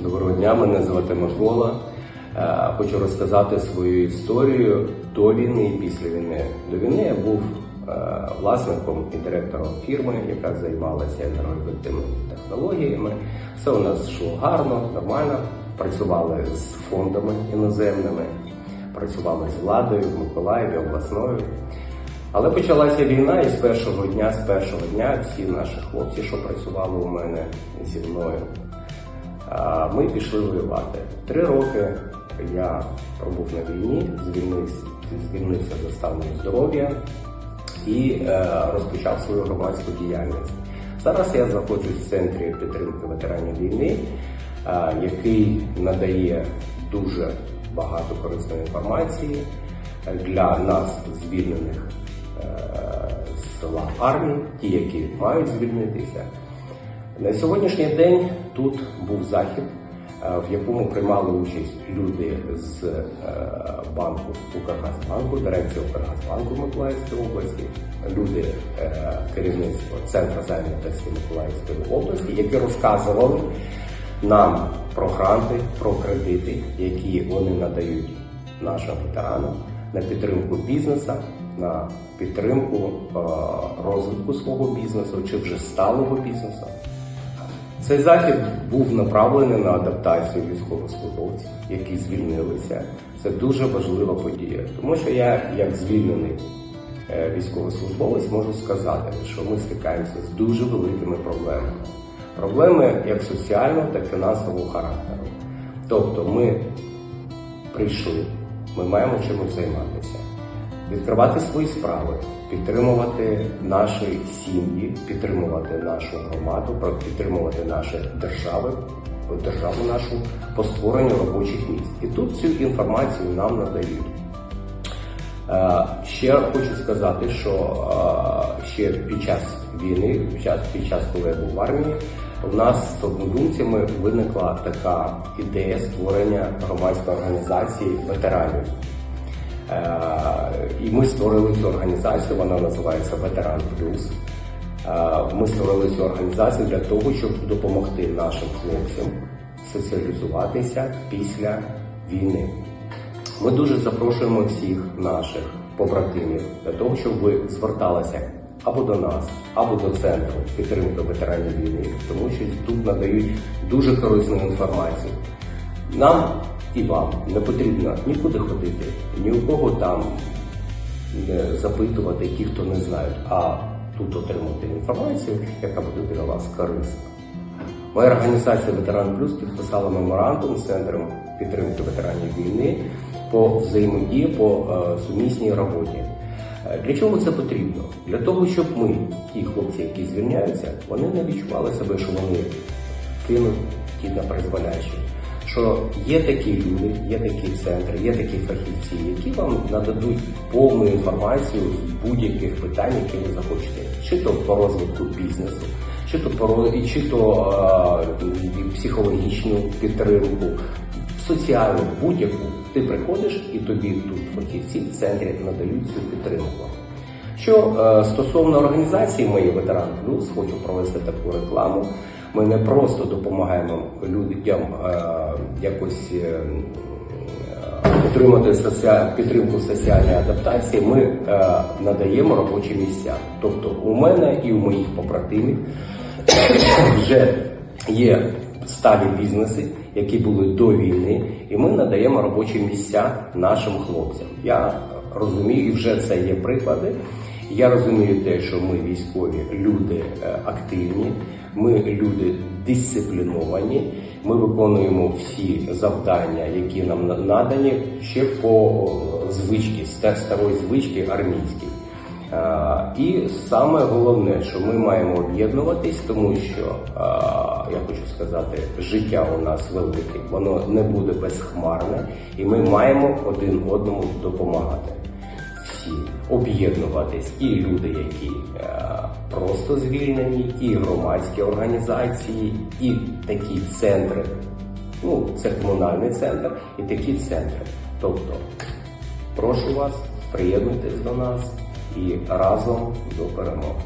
Доброго дня, мене звати Микола. Е, Хочу розказати свою історію до війни і після війни. До війни я був е, власником і директором фірми, яка займалася енергоефективними технологіями. Все у нас йшло гарно, нормально. Працювали з фондами іноземними, працювали з владою в Миколаєві, обласною. Але почалася війна, і з першого дня, з першого дня всі наші хлопці, що працювали у мене зі мною, ми пішли воювати. Три роки я пробув на війні, звільнився, звільнився за станом здоров'я і е, розпочав свою громадську діяльність. Зараз я знаходжусь в центрі підтримки ветеранів війни, е, який надає дуже багато корисної інформації для нас, звільнених е, з села армії, ті, які мають звільнитися. На сьогоднішній день тут був захід, е, в якому приймали участь люди з е, банку Укргазбанку, дирекції Укргазбанку Миколаївської області, люди е, керівництва Центру зайнятості Миколаївської області, які розказували нам про гранти, про кредити, які вони надають нашим ветеранам на підтримку бізнесу, на підтримку розвитку свого бізнесу чи вже сталого бізнесу. Цей захід був направлений на адаптацію військовослужбовців, які звільнилися. Це дуже важлива подія, тому що я, як звільнений е, військовослужбовець, можу сказати, що ми стикаємося з дуже великими проблемами. Проблеми як соціального, так і фінансового характеру. Тобто ми прийшли, ми маємо чимось займатися, відкривати свої справи, підтримувати наші сім'ї, підтримувати нашу громаду, підтримувати наші держави, державу нашу по створенню робочих місць. І тут цю інформацію нам надають. Е, Ще хочу сказати, що е, ще під час війни, під час, під час, коли я був в армії, у нас з однодумцями виникла така ідея створення громадської організації ветеранів. Е, І ми створили цю організацію, вона називається Ветеран Плюс. Е, Ми створили цю організацію для того, щоб допомогти нашим хлопцям соціалізуватися після війни. Ми дуже запрошуємо всіх наших побратимів для того, щоб ви зверталися або до нас, або до центру підтримки ветеранів війни, тому що тут надають дуже корисну інформацію. Нам і вам не потрібно нікуди ходити, ні у кого там запитувати ті, хто не знають, а тут отримати інформацію, яка буде для вас корисна. Моя організація Ветеран Плюс підписала меморандум з центром підтримки ветеранів війни по взаємодії по е, сумісній роботі. Е, Для чого це потрібно? Для того, щоб ми, ті хлопці, які звільняються, вони не відчували себе, що вони кинуті на призволяще. Що є такі люди, є такі центри, є такі фахівці, які вам нададуть повну інформацію з будь-яких питань, які ви захочете, чи то по розвитку бізнесу, чи то по чи то е, психологічну підтримку, соціальну, будь-яку. Ти приходиш і тобі тут фахівці в центрі надають цю підтримку. Що е, стосовно організації моєї Ветеран Плюс, хочу провести таку рекламу. Ми не просто допомагаємо людям якось е, отримати соціаль... підтримку соціальної адаптації. Ми е, надаємо робочі місця. Тобто у мене і у моїх побратимів вже є сталі бізнеси, які були до війни, і ми надаємо робочі місця нашим хлопцям. Я розумію, і вже це є приклади. Я розумію те, що ми військові люди е, активні, ми люди дисципліновані. Ми виконуємо всі завдання, які нам надані ще по о, звичці, старої звички армійській. Е, І саме головне, що ми маємо об'єднуватись, тому що е, я хочу сказати, життя у нас велике, воно не буде безхмарне, і ми маємо один одному допомагати. Всі об'єднуватись, і люди, які е, просто звільнені, і громадські організації, і такі центри. Ну, це комунальний центр, і такі центри. Тобто, прошу вас, приєднуйтесь до нас і разом до перемоги.